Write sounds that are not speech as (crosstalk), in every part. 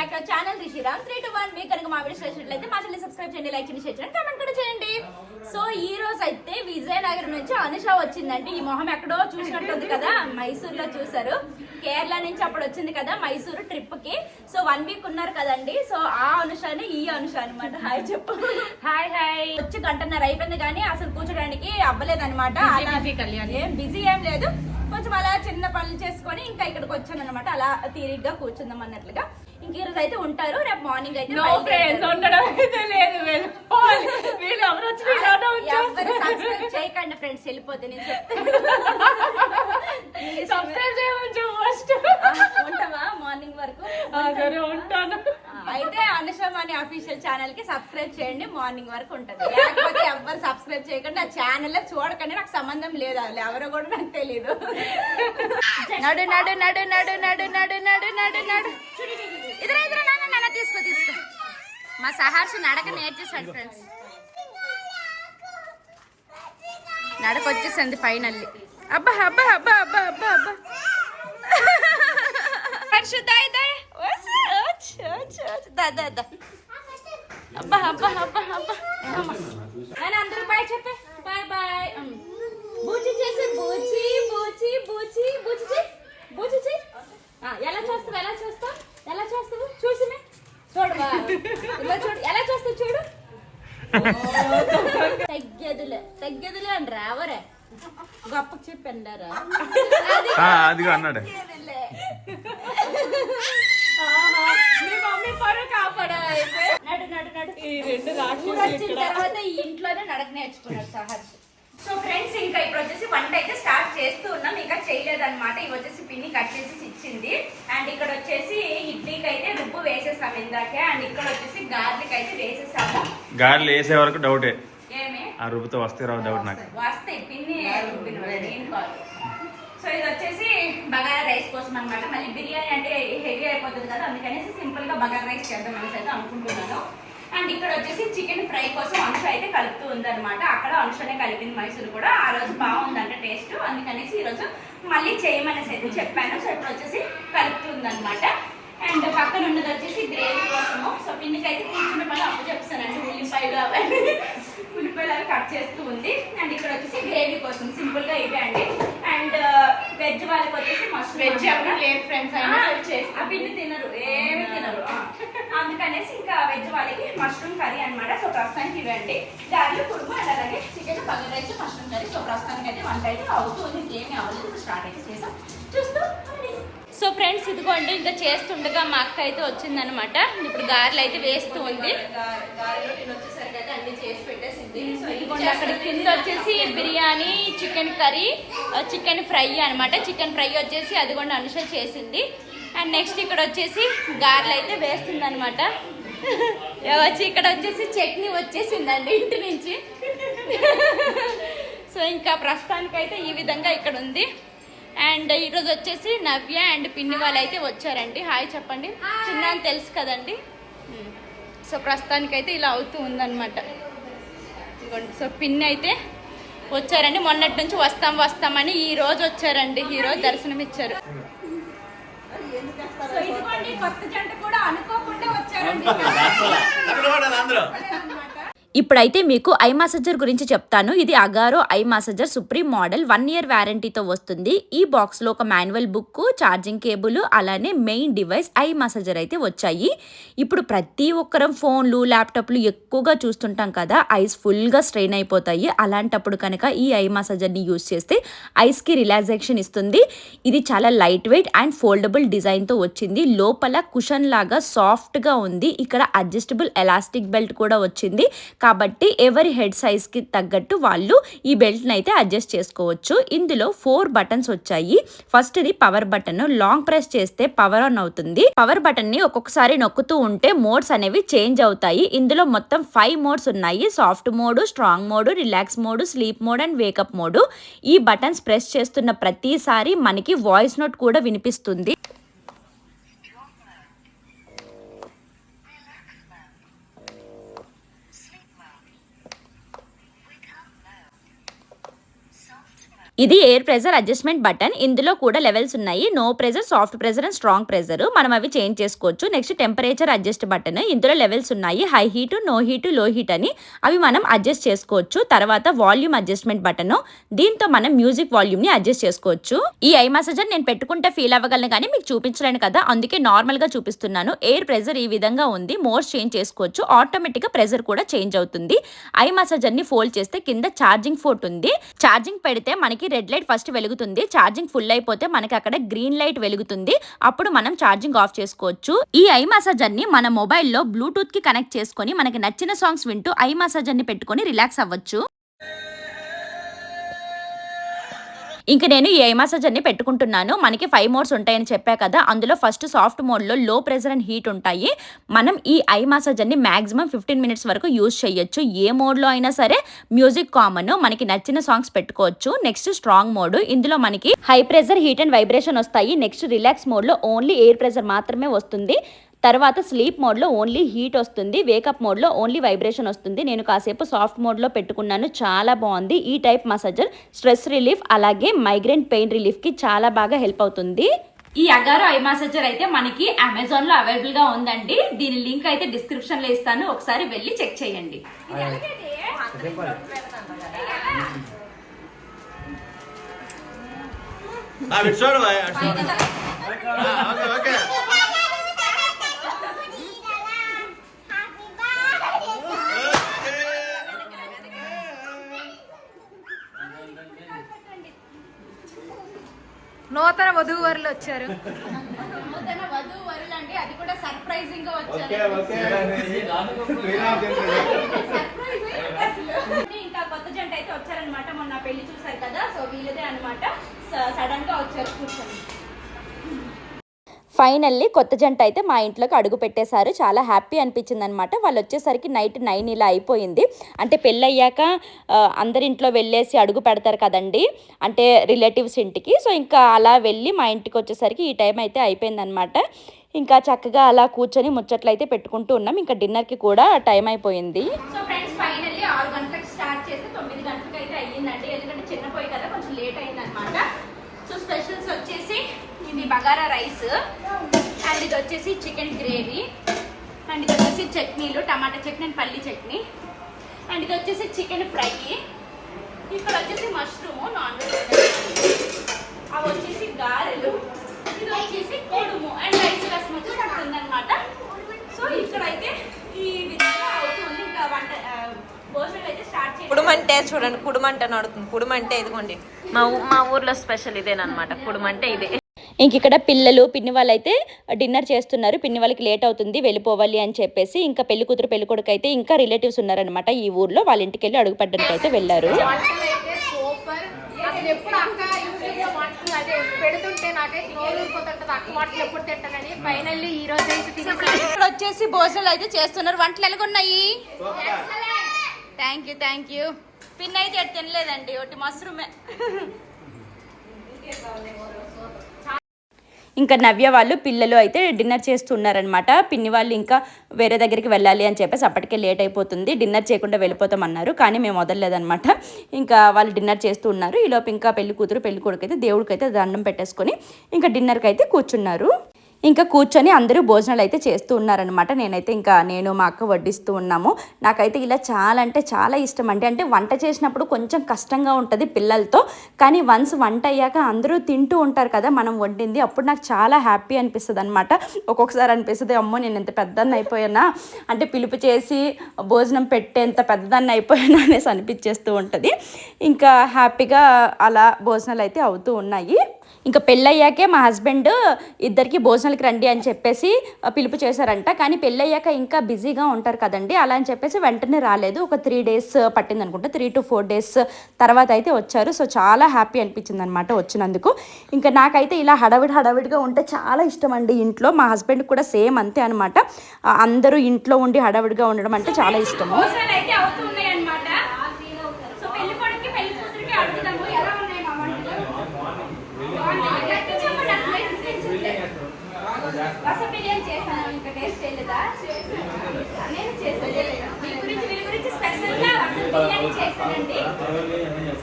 Back to channel three two one మీకు కనుక మా వీడియోస్ నచ్చినట్లయితే మా ఛానల్ సబ్స్క్రైబ్ చేయండి లైక్ చేయండి షేర్ చేయండి కామెంట్ కూడా చేయండి. సో ఈ రోజు అయితే విజయనగరం నుంచి అనుష వచ్చిందండి. ఈ మొహం ఎక్కడో చూసినట్టుంది కదా మైసూర్లో చూసారు కేరళ నుంచి అప్పుడు వచ్చింది కదా మైసూరు ట్రిప్కి. సో వన్ వీక్ ఉన్నారు కదండి. సో ఆ అనుషని ఈ అనుష అనమాట హాయ్ చెప్పు. హాయ్ హాయ్ వచ్చి గంటన్నర అయిపోయింది కానీ అసలు కూర్చోడానికి అవ్వలేదు అనమాట. ఏం బిజీ ఏం లేదు. కొంచెం అలా చిన్న పనులు చేసుకొని ఇంకా ఇక్కడికి వచ్చాను అనమాట అలా తీరిగ్గా కూర్చుందాం అన్నట్లుగా. ఇంక ఈ రోజు అయితే ఉంటారు రేపు మార్నింగ్ అయితే నో బయలుదేరుతారు. ఫ్రెండ్స్ ఉండడం అయితే లేదు వెళ్ళిపోవాలి. వీళ్ళు ఎవరు వచ్చి వీళ్ళని ఎవ్వరు subscribe చేయకండి ఫ్రెండ్స్ వెళ్ళిపోతే నేను సబ్స్క్రైబ్ ఫస్ట్ (laughs) ఉంటావా మార్నింగ్ వరకు? సరే ఉంటాను. అయితే అనుషమ్ అని అఫీషియల్ ఛానల్కి సబ్స్క్రైబ్ చేయండి మార్నింగ్ వరకు ఉంటది. లేకపోతే ఎవ్వరు సబ్స్క్రైబ్ చేయకండి ఆ ఛానల్లో చూడకండి నాకు సంబంధం లేదు అసలు. ఎవరో కూడా నాకు తెలియదు నడు నడు నడు నడు నడు నడు నడు నడు నడు. తీసుకో తీసుకో మా సహర్షి నడక నేర్చేసాడు ఫ్రెండ్స్ నడక వచ్చేసింది ఫైనల్లీ అబ్బా అబ్బా అబ్బా అబ్బా అబ్బా. అబ్బా దాయ్ దాయ్. దా దా దా. అబ్బా అబ్బా అబ్బా అబ్బా. అందరూ బాయ్ చెప్పే. Bye bye. బూచి చేసి బూచి బూచి బూచి బూచి చెయ్. బూచి ఎలా చేస్తావు ఎలా చేస్తావు? ఎలా చేస్తావు? ఇలా చూడు. ఎలా చేస్తావు చూడు? తగ్గదులే తగ్గదులే అని రావరే గొప్ప చెప్పండారా ఆ, అదిగో అన్నాడు. నడు నడు నడు. ఈ రెండు రాక్షసులు తర్వాత ఈ ఇంట్లోనే నడక నేర్చుకున్నాడు సహర్ష్. సో ఫ్రెండ్స్ ఇంకా ఇప్పుడు వచ్చేసి వంట అయితే స్టార్ట్ చేస్తూ ఉన్నాం. ఇంకా చేయలేదన్నమాట. ఇవి వచ్చేసి పిన్ని కట్ చేసి ఇచ్చింది. అండ్ ఇక్కడ వచ్చేసి ఇడ్లీకి అయితే రుబ్బు వేసేసాము ఇందాకే. అండ్ ఇక్కడ వచ్చేసి గార్లిక్ అయితే వేసేసాము. గాలిలో వేసే వరకు డౌటే ఏమి? ఆ రుబ్బుతో వస్తే రావు డౌట్ నాకు. వస్తాయి. పిన్ని కాదు. సో ఇది వచ్చేసి బగారా రైస్ కోసం అన్నమాట. మళ్ళీ బిర్యానీ అంటే హెవీ అయిపోతుంది కదా. అందుకనేసి సింపుల్గా బగారా రైస్ చేద్దాం అనేసి అయితే అనుకుంటున్నాను. అండ్ ఇక్కడ వచ్చేసి చికెన్ ఫ్రై కోసం అంశ అయితే కలుపుతూ ఉందన్నమాట. అక్కడ అంశనే కలిపింది మైసూరు కూడా. ఆ రోజు బాగుందంట టేస్ట్. అందుకనేసి ఈ రోజు మళ్ళీ చేయమనేసి అయితే చెప్పాను. సో ఇప్పుడు వచ్చేసి కలుపుతూ ఉందన్నమాట అండ్ పక్కన ఉన్నది వచ్చేసి గ్రేవీ కోసము. సో పిన్నికి అయితే కూర్చున్న పని అప్పు చెప్తానండి. ఉల్లిపాయలు అవన్నీ. (laughs) ఉల్లిపాయలు అవి కట్ చేస్తూ ఉంది. అండ్ ఇక్కడ వచ్చేసి గ్రేవీ కోసం. సింపుల్గా ఇవే అండి. వెజ్ వాళ్ళకి వచ్చేసి మష్రూమ్ వెజ్ ఎవరు లేరు ఫ్రెండ్స్ అయినా ఆ పిండి తినరు ఏమి తినరు. (laughs) అందుకనేసి ఇంకా వెజ్ వాళ్ళకి మష్రూమ్ కర్రీ అన్నమాట. సో ప్రస్తుతానికి ఇవ్వండి. దాంట్లో కుడుము అండ్ అలాగే చికెన్ పగల రైస్ మష్రూమ్ కర్రీ. సో ప్రస్తుతానికి అయితే వంట అయితే అవుతుంది ఇంకేమీ అవ్వలేదు. స్టార్ట్ అయితే చేసాం. చూస్తూ సో ఫ్రెండ్స్ ఇదిగోండి ఇంకా చేస్తుండగా మా అక్క అయితే వచ్చిందనమాట ఇప్పుడు గారెలు అయితే వేస్తూ ఉంది ఇదిగోండి అక్కడ కింద వచ్చేసి biryani chicken curry chicken fry అనమాట చికెన్ ఫ్రై వచ్చేసి అదిగోండి అనుష చేసింది. అండ్ నెక్స్ట్ ఇక్కడ వచ్చేసి గారెలు అయితే వేస్తుంది అనమాట వచ్చి ఇక్కడ వచ్చేసి చట్నీ వచ్చేసిందండి ఇంటి నుంచి. సో ఇంకా ప్రస్తుతానికైతే ఈ విధంగా ఇక్కడ ఉంది. అండ్ ఈరోజు వచ్చేసి నవ్య అండ్ పిన్ని వాళ్ళు అయితే వచ్చారండి. హాయ్ చెప్పండి. చిన్న అని తెలుసు కదండి. సో ప్రస్తుతానికైతే ఇలా అవుతూ ఉందన్నమాట. ఇదిగోండి. సో పిన్ని అయితే వచ్చారండి. మొన్నటి నుంచి వస్తాం వస్తామని ఈ రోజు వచ్చారండి. ఈ రోజు దర్శనం ఇచ్చారు కొత్త జంట కూడా అనుకోకుండా వచ్చారండి. ఇప్పుడైతే మీకు ఐ మసాజర్ గురించి చెప్తాను. ఇది Agaro eye massager supreme model. One year వ్యారంటీతో వస్తుంది. ఈ బాక్స్లో ఒక మాన్యువల్ బుక్ ఛార్జింగ్ కేబుల్ అలానే మెయిన్ డివైస్ ఐ మసాజర్ అయితే వచ్చాయి. ఇప్పుడు ప్రతి ఒక్కరం ఫోన్లు ల్యాప్టాప్లు ఎక్కువగా చూస్తుంటాం కదా ఐస్ ఫుల్గా స్ట్రెయిన్ అయిపోతాయి. అలాంటప్పుడు కనుక ఈ ఐ మసాజర్ని యూస్ చేస్తే ఐస్కి రిలాక్సేషన్ ఇస్తుంది. ఇది చాలా లైట్ వెయిట్ అండ్ ఫోల్డబుల్ డిజైన్తో వచ్చింది. లోపల కుషన్ లాగా సాఫ్ట్గా ఉంది. ఇక్కడ అడ్జస్టబుల్ ఎలాస్టిక్ బెల్ట్ కూడా వచ్చింది. కాబట్టి ఎవరి హెడ్ సైజ్కి తగ్గట్టు వాళ్ళు ఈ బెల్ట్ని అయితే అడ్జస్ట్ చేసుకోవచ్చు. ఇందులో ఫోర్ బటన్స్ వచ్చాయి. ఫస్ట్ది పవర్ బటన్ లాంగ్ ప్రెస్ చేస్తే పవర్ ఆన్ అవుతుంది. పవర్ బటన్ని ఒక్కొక్కసారి నొక్కుతూ ఉంటే మోడ్స్ అనేవి చేంజ్ అవుతాయి. ఇందులో మొత్తం ఫైవ్ మోడ్స్ ఉన్నాయి. Soft mode strong mode relax mode sleep mode and wake up mode ఈ బటన్స్ ప్రెస్ చేస్తున్న ప్రతిసారి మనకి వాయిస్ నోట్ కూడా వినిపిస్తుంది. ఇది ఎయిర్ ప్రెజర్ అడ్జస్ట్మెంట్ బటన్ ఇందులో కూడా లెవెల్స్ ఉన్నాయి. No pressure soft pressure and strong pressure మనం అవి చేంజ్ చేసుకోవచ్చు. నెక్స్ట్ టెంపరేచర్ అడ్జస్ట్ బటన్ ఇందులో లెవెల్స్ ఉన్నాయి. హై హీట్ నో హీట్లో హీట్ అని. అవి మనం అడ్జస్ట్ చేసుకోవచ్చు. తర్వాత వాల్యూమ్ అడ్జస్ట్మెంట్ బటన్ దీంతో మనం మ్యూజిక్ వాల్యూమ్ని అడ్జస్ట్ చేసుకోవచ్చు. ఈ ఐ మసాజర్ నేను పెట్టుకుంటే ఫీల్ అవ్వగలను కానీ మీకు చూపించలేను కదా. అందుకే నార్మల్గా చూపిస్తున్నాను. ఎయిర్ ప్రెజర్ ఈ విధంగా ఉంది. మోడ్స్ చేంజ్ చేసుకోవచ్చు. ఆటోమేటిక్గా ప్రెజర్ కూడా చేంజ్ అవుతుంది. ఐ మసాజర్ని ఫోల్డ్ చేస్తే కింద ఛార్జింగ్ ఫోర్ట్ ఉంది. ఛార్జింగ్ పెడితే మనకి రెడ్ లైట్ ఫస్ట్ వెలుగుతుంది. ఛార్జింగ్ ఫుల్ అయిపోతే మనకి అక్కడ గ్రీన్ లైట్ వెలుగుతుంది. అప్పుడు మనం ఛార్జింగ్ ఆఫ్ చేసుకోవచ్చు. ఈ ఐ మసాజర్ని మన మొబైల్లో బ్లూటూత్కి కనెక్ట్ చేసుకొని మనకి నచ్చిన సాంగ్స్ వింటూ ఐ మసాజర్ని పెట్టుకొని రిలాక్స్ అవ్వచ్చు. ఇంక నేను ఈ ఐ మసాజర్ని పెట్టుకుంటున్నాను. మనకి ఫైవ్ మోడ్స్ ఉంటాయని చెప్పా కదా. అందులో ఫస్ట్ సాఫ్ట్ మోడ్లో లో ప్రెజర్ అండ్ హీట్ ఉంటాయి. మనం ఈ ఐ మసాజర్ని మాక్సిమం ఫిఫ్టీన్ మినిట్స్ వరకు యూజ్ చేయొచ్చు. ఏ మోడ్లో అయినా సరే మ్యూజిక్ కామన్ మనకి నచ్చిన సాంగ్స్ పెట్టుకోవచ్చు. నెక్స్ట్ స్ట్రాంగ్ మోడ్ ఇందులో మనకి high pressure heat and vibration వస్తాయి. నెక్స్ట్ రిలాక్స్ మోడ్లో ఓన్లీ ఎయిర్ ప్రెజర్ మాత్రమే వస్తుంది. తర్వాత స్లీప్ మోడ్లో ఓన్లీ హీట్ వస్తుంది వేకప్ మోడ్లో ఓన్లీ వైబ్రేషన్ వస్తుంది. నేను కాసేపు సాఫ్ట్ మోడ్లో పెట్టుకున్నాను చాలా బాగుంది. ఈ టైప్ మసాజర్ స్ట్రెస్ రిలీఫ్ అలాగే మైగ్రేన్ పెయిన్ రిలీఫ్కి చాలా బాగా హెల్ప్ అవుతుంది. ఈ అగారో ఐ మసాజర్ అయితే మనకి అమెజాన్లో అవైలబుల్గా ఉందండి. దీని లింక్ అయితే డిస్క్రిప్షన్లో ఇస్తాను. ఒకసారి వెళ్ళి చెక్ చేయండి. చూడు ఓకే ఓకే. నూతన వధూవరులు వచ్చారు. నూతన వధువు వరులు అండి అది కూడా సర్ప్రైజింగ్గా వచ్చారు. ఇంకా కొత్త జంట అయితే వచ్చారనమాట మొన్న పెళ్ళి చూసారు కదా సో వీళ్ళదే అనమాట సడన్గా వచ్చారు కూర్చొని. ఫైనల్లీ కొత్త జంట అయితే మా ఇంట్లోకి అడుగు పెట్టేశారు. చాలా హ్యాపీ అనిపించింది అనమాట వాళ్ళు వచ్చేసరికి నైట్ నైన్ ఇలా అయిపోయింది. అంటే పెళ్ళయ్యాక అందరింట్లో అందరి ఇంట్లో వెళ్ళేసి అడుగు పెడతారు కదండి. అంటే రిలేటివ్స్ ఇంటికి. సో ఇంకా అలా వెళ్ళి మా ఇంటికి వచ్చేసరికి ఈ టైం అయితే అయిపోయిందనమాట ఇంకా చక్కగా అలా కూర్చొని ముచ్చట్లు అయితే పెట్టుకుంటూ ఉన్నాం. ఇంకా డిన్నర్కి కూడా టైం అయిపోయింది. సో ఫ్రెండ్స్ ఫైనల్లీ ఆరు గంటలకు స్టార్ట్ చేస్తే తొమ్మిది గంటలకు అయితే అయ్యిందండి ఎందుకంటే చిన్న పొయ్యి కదా కొంచెం లేట్ అయిందనమాట సో స్పెషల్స్ వచ్చేసి ఇది బగారా రైస్. అండ్ ఇది వచ్చేసి చికెన్ గ్రేవీ. అండ్ ఇది వచ్చేసి చట్నీలు టమాటా చట్నీ అండ్ పల్లి చట్నీ. అండ్ ఇది వచ్చేసి చికెన్ ఫ్రై. ఇక్కడ వచ్చేసి మష్రూమ్ నాన్ వెజ్ అవి వచ్చేసి గారెలు. ఇది వచ్చేసి కొడుము అండ్ రైస్ రసం వచ్చేసి అక్కడ ఉందన్నమాట. సో ఇక్కడైతే ఈ విధంగా అవుతుంది. ఇంకా వంట ఆ, అయితే స్టార్ట్ చేయాలి కుడుమంటే చూడండి కుడుమంట నడుతుంది. కుడుమంటే ఇదిగోండి. మా మా ఊర్లో స్పెషల్ ఇదేనమాట కుడుమంటే ఇదే. ఇంక ఇక్కడ పిల్లలు పిన్ని వాళ్ళు అయితే డిన్నర్ చేస్తున్నారు. పిన్ని వాళ్ళకి లేట్ అవుతుంది వెళ్ళిపోవాలి అని చెప్పేసి ఇంకా పెళ్ళి కూతురు పెళ్ళి కొడుకు అయితే ఇంకా రిలేటివ్స్ ఉన్నారనమాట ఈ ఊర్లో వాళ్ళ ఇంటికి వెళ్ళి అడుగు పెట్టడానికి అయితే వెళ్ళారు ఇక్కడ వచ్చేసి భోజనాలు అయితే చేస్తున్నారు. వంటలు ఎలాగున్నాయి? థ్యాంక్ యూ థ్యాంక్ యూ పిన్ అయితే తినలేదండి ఒకటి మష్రూమే. ఇంకా నవ్య వాళ్ళు పిల్లలు అయితే డిన్నర్ చేస్తున్నారనమాట పిన్ని వాళ్ళు ఇంకా వేరే దగ్గరికి వెళ్ళాలి అని చెప్పేసి అప్పటికే లేట్ అయిపోతుంది. డిన్నర్ చేయకుండా వెళ్ళిపోతామన్నారు కానీ మేము వదలలేదనమాట ఇంకా వాళ్ళు డిన్నర్ చేస్తూ ఉన్నారు. ఈలోపు ఇంకా పెళ్ళి కూతురు పెళ్ళి కొడుకు అయితే దేవుడికి అయితే దండం పెట్టేసుకొని ఇంకా డిన్నర్కి అయితే కూర్చున్నారు. ఇంకా కూర్చొని అందరూ భోజనాలు అయితే చేస్తూ ఉన్నారనమాట నేనైతే ఇంకా నేను మా అక్క వడ్డిస్తూ ఉన్నాము. నాకైతే ఇలా చాలా అంటే చాలా ఇష్టం అండి. అంటే వంట చేసినప్పుడు కొంచెం కష్టంగా ఉంటుంది పిల్లలతో. కానీ వన్స్ వంట అయ్యాక అందరూ తింటూ ఉంటారు కదా మనం వండింది. అప్పుడు నాకు చాలా హ్యాపీ అనిపిస్తుంది అనమాట ఒక్కొక్కసారి అనిపిస్తుంది అమ్మో నేను ఎంత పెద్దదాన్ని అయిపోయానా? అంటే పిలుపు చేసి భోజనం పెట్టేంత పెద్దదాన్ని అయిపోయానా అనేసి అనిపించేస్తూ ఉంటుంది. ఇంకా హ్యాపీగా అలా భోజనాలు అయితే అవుతూ ఉన్నాయి. ఇంకా పెళ్ళయ్యాకే మా హస్బెండ్ ఇద్దరికి భోజనాలకి రండి అని చెప్పేసి పిలుపు చేశారంట. కానీ పెళ్ళయ్యాక ఇంకా బిజీగా ఉంటారు కదండి. అలా అని చెప్పేసి వెంటనే రాలేదు. ఒక త్రీ డేస్ పట్టింది అనుకుంటా. త్రీ టు ఫోర్ డేస్ తర్వాత అయితే వచ్చారు. సో చాలా హ్యాపీ అనిపించింది అనమాట వచ్చినందుకు. ఇంకా నాకైతే ఇలా హడావిడి హడావిడిగా ఉంటే చాలా ఇష్టం అండి ఇంట్లో. మా హస్బెండ్ కూడా సేమ్ అంతే అనమాట అందరూ ఇంట్లో ఉండి హడావిడిగా ఉండడం అంటే చాలా ఇష్టము భోజనాలు అయితే అవుతున్నాయి అనమాట సో పెళ్ళి కొడుకు పెళ్ళి కూతురికి అడుగుదాము ఎలా ఉన్నాయి మా వంటలు బాగున్నాయి. గట్టిగా చెప్పండి, అసలు ఏం టెన్షన్ లేదు. రస బిర్యానీ చేశాను ఇంకా టేస్ట్ చేయలేదా నేను చేశాను వీళ్ళ గురించి వీళ్ళ గురించి స్పెషల్గా రసం బిర్యానీ చేశానండి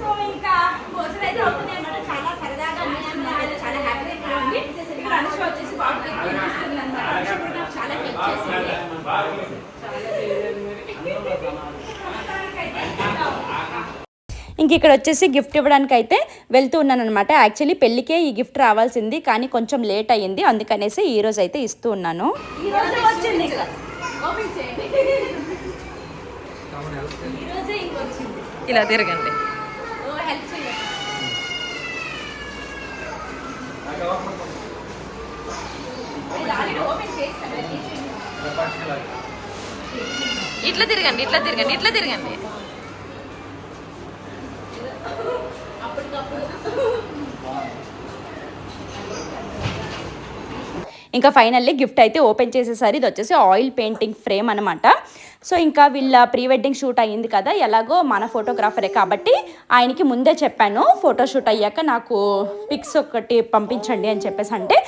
సో ఇంకా భోజనం అయితే అవుతుంది అన్నమాట చాలా సరదాగా అనిపిస్తుంది నాకైతే చాలా హ్యాపీగా ఉంది ఇక్కడ అనుష వచ్చేసి బాగా అనిపిస్తుంది అనమాట అనుష కూడా నాకు చాలా హెల్ప్ చేసింది ప్రస్తుతానికైతే ఇలా ఉంది. ఇంక ఇక్కడ వచ్చేసి గిఫ్ట్ ఇవ్వడానికి అయితే వెళ్తూ ఉన్నాను అనమాట యాక్చువల్లీ పెళ్ళికే ఈ గిఫ్ట్ రావాల్సింది కానీ కొంచెం లేట్ అయ్యింది. అందుకనేసి ఈ రోజు అయితే ఇస్తూ ఉన్నాను. ఈ రోజు వచ్చింది ఓపెన్ చేయండి. ఈ రోజే ఇంకొచ్చింది ఇలా తిరగండి. హెల్ప్ చేయండి ఇది ఆల్రెడీ ఓపెన్ చేస్తాను తీసేయండి. ఇట్లా తిరగండి ఇట్లా తిరగండి ఇట్లా తిరగండి. ఇంకా ఫైనల్లీ గిఫ్ట్ అయితే ఓపెన్ చేసేసరి ఇది వచ్చేసి ఆయిల్ పెయింటింగ్ ఫ్రేమ్ అనమాట సో ఇంకా వీళ్ళ ప్రీ వెడ్డింగ్ షూట్ అయ్యింది కదా ఎలాగో మన ఫోటోగ్రాఫరే కాబట్టి ఆయనకి ముందే చెప్పాను ఫోటో షూట్ అయ్యాక నాకు పిక్స్ ఒకటి పంపించండి అని చెప్పేసి అంటే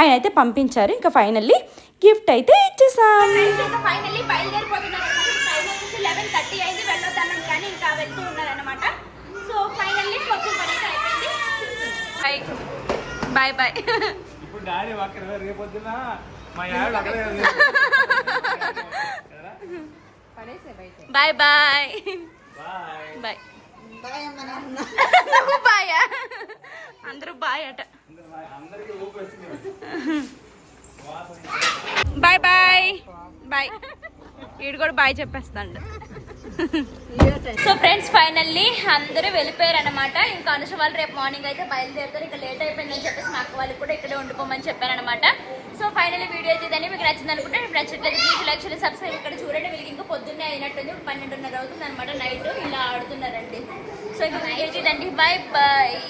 ఆయన అయితే పంపించారు. ఇంకా ఫైనల్లీ గిఫ్ట్ అయితే ఇచ్చేసాం. ఫ్రెండ్స్ ఇంకా ఫైనల్లీ బయలుదేరిపోతున్నారు. టైం వచ్చేసి లెవెన్ థర్టీ అయింది వెళ్ళొద్దన్నాం కానీ ఇంకా వెళ్తూ ఉన్నారనమాట సో ఫైనల్లీ కొంచెం పని అయితే అయిపోయింది. బాయ్ బాయ్ (laughs) డాడీ రేపొద్దున మా యాడ్ బాయ్ బాయ్. బాయ్. నువ్వు బాయా? అందరూ బాయ్ అట. బాయ్. Bye bye. వీడు కూడా బాయ్ చెప్పేస్తాడు. సో ఫ్రెండ్స్ ఫైనల్లీ అందరూ వెళ్ళిపోయారు అనమాట ఇంకా అనుష వాళ్ళు రేపు మార్నింగ్ అయితే బయలుదేరుతారు. ఇంకా లేట్ అయిపోయిందని చెప్పేసి మా అక్క వాళ్ళు కూడా ఇక్కడే ఉండిపోమని చెప్పారనమాట సో ఫైనల్లీ వీడియో అయితే మీకు నచ్చింది అనుకుంటే నచ్చట్లేదు ప్లీజ్ సబ్స్క్రైబ్ ఇక్కడ చూడండి వీళ్ళకి ఇంకా పొద్దున్నే అయినట్టుంది. ఇప్పుడు పన్నెండున్నర అవుతుంది అనమాట నైట్ ఇలా ఆడుతున్నారండి. సో ఇంకా video bye bye bye bye